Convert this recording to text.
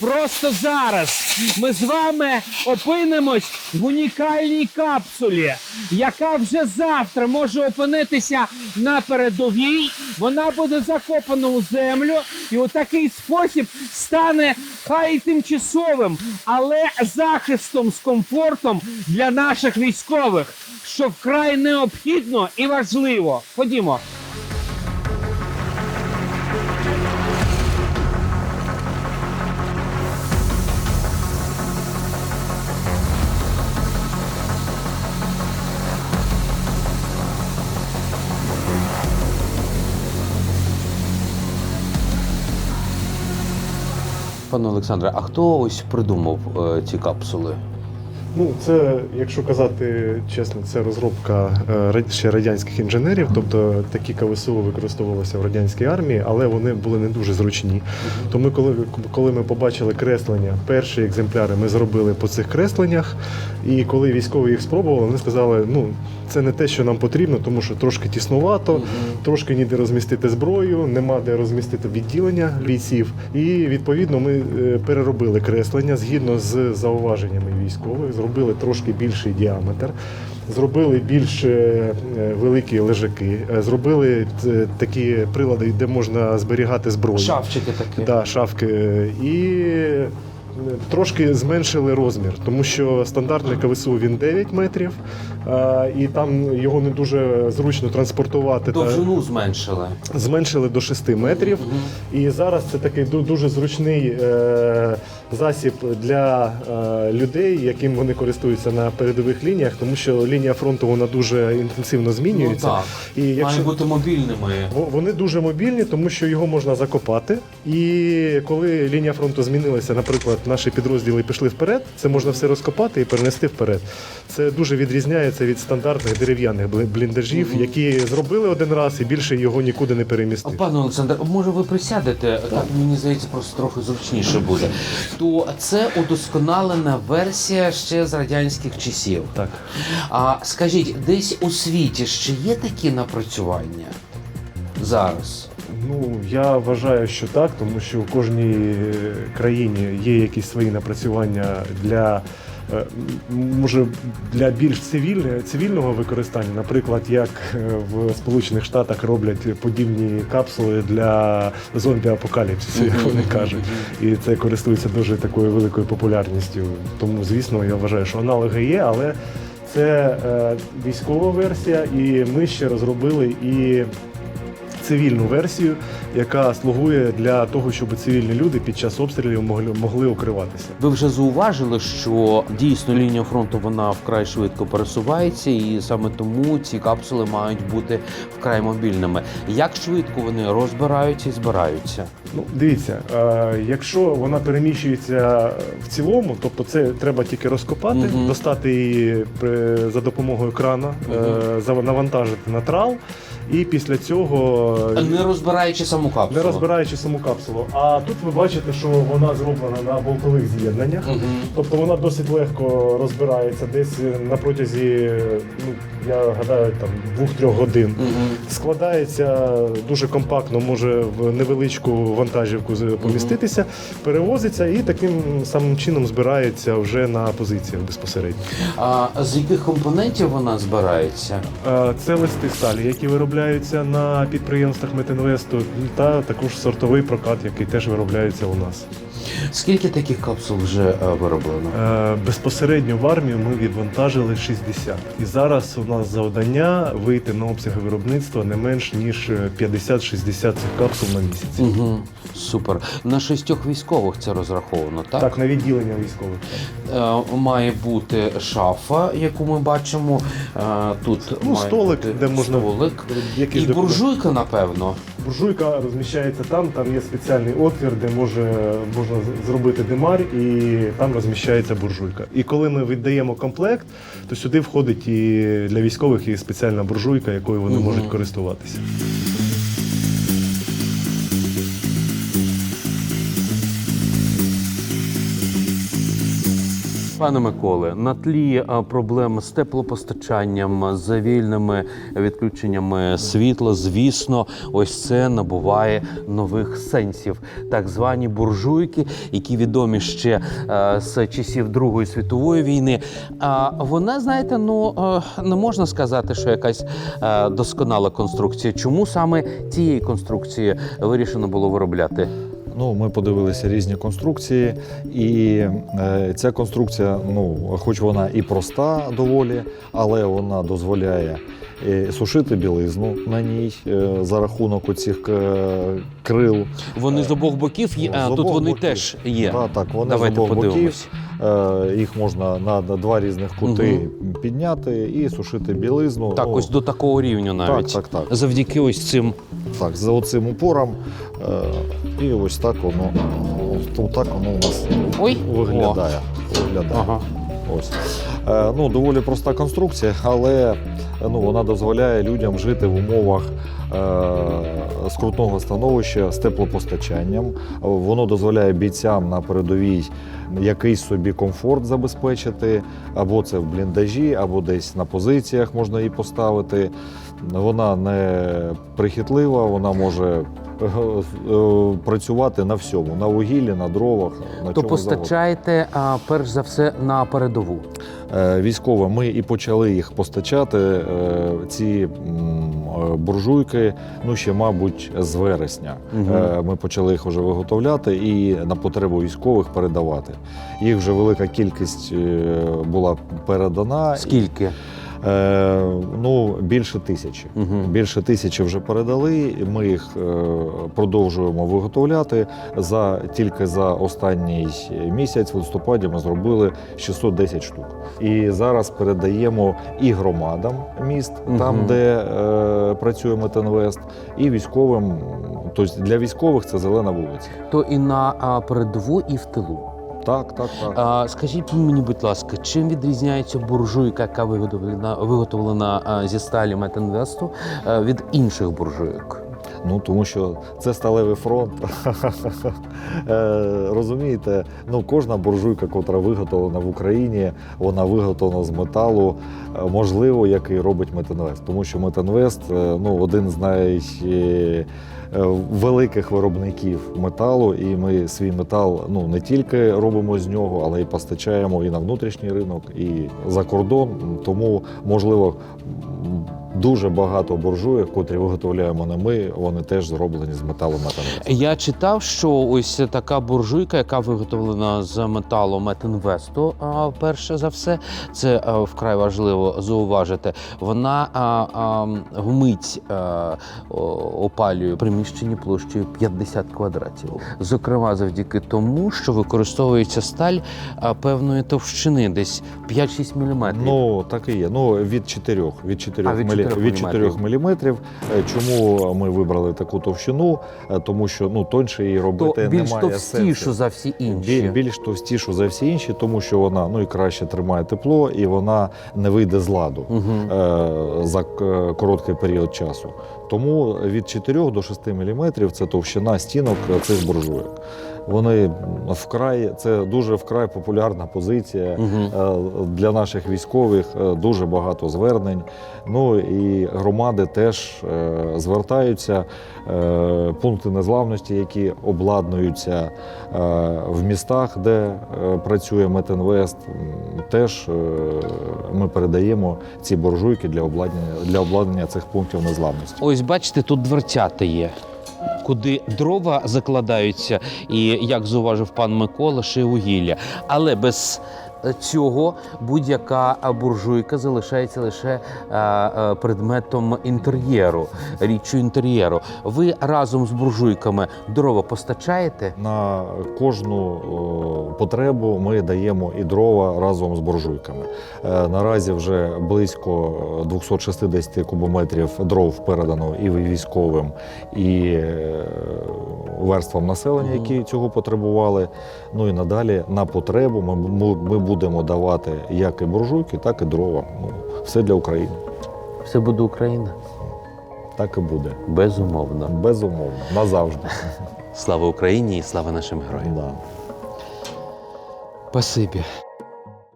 Просто зараз ми з вами опинимось в унікальній капсулі, яка вже завтра може опинитися на передовій. Вона буде закопана у землю і у такий спосіб стане хай тимчасовим, але захистом з комфортом для наших військових, що вкрай необхідно і важливо. Ходімо. Пане Олександре, а хто ось придумав е, ці капсули? Ну, це, якщо казати чесно, це розробка е, ще радянських інженерів. Тобто такі КВСУ використовувалися в радянській армії, але вони були не дуже зручні. Тому, коли, коли ми побачили креслення, перші екземпляри ми зробили по цих кресленнях. І коли військові їх спробували, вони сказали, ну це не те, що нам потрібно, тому що трошки тіснувато, трошки ніде розмістити зброю, нема де розмістити відділення бійців. І відповідно ми е, переробили креслення згідно з зауваженнями військових, зробили трошки більший діаметр. Зробили більш е, великі лежаки, е, зробили е, такі прилади, де можна зберігати зброю. Шафчики такі. Да, шафки. І е, трошки зменшили розмір, тому що стандартний КВСУ він 9 метрів, і там його не дуже зручно транспортувати. Та Довжину зменшили. зменшили до 6 метрів. І зараз це такий дуже зручний е, засіб для е, людей, яким вони користуються на передових лініях, тому що лінія фронту вона дуже інтенсивно Ну змінюється. так. І якщо Мають бути мобільними. Вони дуже мобільні, тому що його можна закопати. І коли лінія фронту змінилася, наприклад, наші підрозділи пішли вперед, це можна все розкопати і перенести вперед. Це дуже відрізняється від стандартних дерев'яних бліндажів, які зробили один раз і більше його нікуди не А, перемістити. Пане Олександр, може ви присядете? Так мені здається, просто трохи зручніше буде. То це удосконалена версія ще з радянських часів. Так. А скажіть, десь у світі ще є такі напрацювання зараз? Ну я вважаю, що так, тому що у кожній е, країні є якісь свої напрацювання для. е, Може для більш цивіль, цивільного використання, наприклад, як е, в Сполучених Штатах роблять подібні капсули для зомбі-апокаліпсису, як вони кажуть, і це користується дуже такою великою популярністю. Тому, звісно, я вважаю, що аналоги є, але це військова версія, і ми ще розробили і цивільну версію, яка слугує для того, щоб цивільні люди під час обстрілів могли, могли укриватися. Ви вже зауважили, що дійсно лінія фронту вона вкрай швидко пересувається, і саме тому ці капсули мають бути вкрай мобільними. Як швидко вони розбираються і збираються? Ну, дивіться, е, якщо вона переміщується в цілому, тобто це треба тільки розкопати, Мгм. достати її при- за допомогою крана, е, зав- навантажити на трал, і після цього Не розбираючи саму капсулу. не розбираючи саму капсулу. А тут ви бачите, що вона зроблена на болтових з'єднаннях. Мгм. Тобто вона досить легко розбирається десь на протязі, ну я гадаю, там двох-трьох годин. Мгм. Складається дуже компактно, може в невеличку вантажівку поміститися, перевозиться і таким самим чином збирається вже на позиціях безпосередньо. А з яких компонентів вона збирається? Е, Це листи сталі, які виробляються на підприємствах Метинвесту, та також сортовий прокат, який теж виробляється у нас. Скільки таких капсул вже е, вироблено? Е, Безпосередньо в армію ми відвантажили 60. І зараз у нас завдання вийти на обсяги виробництва не менш ніж 50-60 цих капсул на місяць. Угу. Супер. На шістьох військових це розраховано, так? Так, на відділення військових. Е, має бути шафа, яку ми бачимо. Е, тут Ну, має столик, бути де можна столик. якісь І документи. буржуйка, напевно. Буржуйка розміщається там, там є спеціальний отвір, де може, можна зробити димар, і там розміщається буржуйка. І коли ми віддаємо комплект, то сюди входить і для військових і спеціальна буржуйка, якою вони угу. можуть користуватися. Пане Миколе, на тлі проблем з теплопостачанням, з вільними відключеннями світла, звісно, ось це набуває нових сенсів. Так звані буржуйки, які відомі ще е, з часів Другої світової війни. А вона, знаєте, ну е, не можна сказати, що якась е, досконала конструкція. Чому саме цієї конструкції вирішено було виробляти? Ну, ми подивилися різні конструкції, і е, ця конструкція, ну, хоч вона і проста доволі, але вона дозволяє е, сушити білизну на ній е, за рахунок оцих крил. Вони з обох боків є, З тут вони боків. теж є. Так, так, вони Давайте з обох подивимось. боків. Е, їх можна на, два різних кути підняти і сушити білизну. Так, Ну, ось до такого рівня навіть. так, так, так. Завдяки ось цим. Так, за оцим упором. Е, і ось так воно, ось так воно у нас Ой, виглядає. виглядає. Ага. Ось. Е, ну, доволі проста конструкція, але ну, вона дозволяє людям жити в умовах е, скрутного становища з теплопостачанням. Воно дозволяє бійцям на передовій якийсь собі комфорт забезпечити, або це в бліндажі, або десь на позиціях можна її поставити. Вона не прихитлива, вона може е, працювати на всьому, на вугіллі, на дровах. На То постачаєте а, перш за все на передову. Е, військовим. Ми і почали їх постачати. е, Ці е, буржуйки, ну ще, мабуть, з вересня. Е, Ми почали їх вже виготовляти і на потребу військових передавати. Їх вже велика кількість була передана. Скільки? Е, Ну, більше тисячі. Угу. Більше тисячі вже передали. Ми їх е, продовжуємо виготовляти. За тільки за останній місяць, в листопаді, ми зробили 610 штук. І зараз передаємо і громадам міст, там де е, працює Метинвест, і військовим. Тобто для військових це зелена вулиця. То і на передову, і в тилу. Так, так, так. А, скажіть мені, будь ласка, чим відрізняється буржуйка, яка виготовлена, виготовлена зі сталі метенвесту від інших буржуйок? Ну тому що це сталевий фронт. Е, Розумієте, ну кожна буржуйка, котра виготовлена в Україні, вона виготовлена з металу, е, можливо, який робить Метинвест. Тому що Метинвест е, ну, один з найвеликих виробників металу, і ми свій метал ну не тільки робимо з нього, але й постачаємо і на внутрішній ринок, і за кордон. Тому можливо. Дуже багато буржуїв, котрі виготовляємо не ми, вони теж зроблені з металу металу. Я читав, що ось така буржуйка, яка виготовлена з металу Метинвесту, перше за все, це вкрай важливо зауважити. Вона вмить а, опалює приміщені площею 50 квадратів. Зокрема, завдяки тому, що використовується сталь певної товщини, десь 5-6 мм. Ну так і є. Ну від 4, від 4, А, від 4 від 4 міліметрів. Е, Чому ми вибрали таку товщину? Е, Тому що ну тоньше її то робити більш немає товстішу сенсу. за всі інші. Біль, більш товстішу за всі інші, тому що вона ну і краще тримає тепло, і вона не вийде з ладу. Угу. е, за короткий період часу. Тому від 4 до 6 мм це товщина стінок цих буржуйок. Вони вкрай, це дуже вкрай популярна позиція. Угу. Для наших військових е, дуже багато звернень. Ну і громади теж е, звертаються. Пункти незламності, які обладнуються в містах, де працює Метинвест, теж ми передаємо ці буржуйки для обладнання для обладнання цих пунктів незламності. Ось бачите, тут дверцята є. Куди дрова закладаються, і як зуважив пан Микола, ще вугілля. Але без цього будь-яка буржуйка залишається лише предметом інтер'єру, річчю інтер'єру. Ви разом з буржуйками дрова постачаєте? На кожну потребу ми даємо і дрова разом з буржуйками. Е, Наразі вже близько 260 кубометрів дров передано і військовим, і е, верствам населення, які цього потребували. Ну і надалі на потребу ми, ми, ми будемо давати як і буржуйки, так і дрова. Ну, все для України. Все буде Україна. Так і буде. Безумовно. Безумовно, назавжди. Слава Україні і слава нашим героям. Да. Спасибі.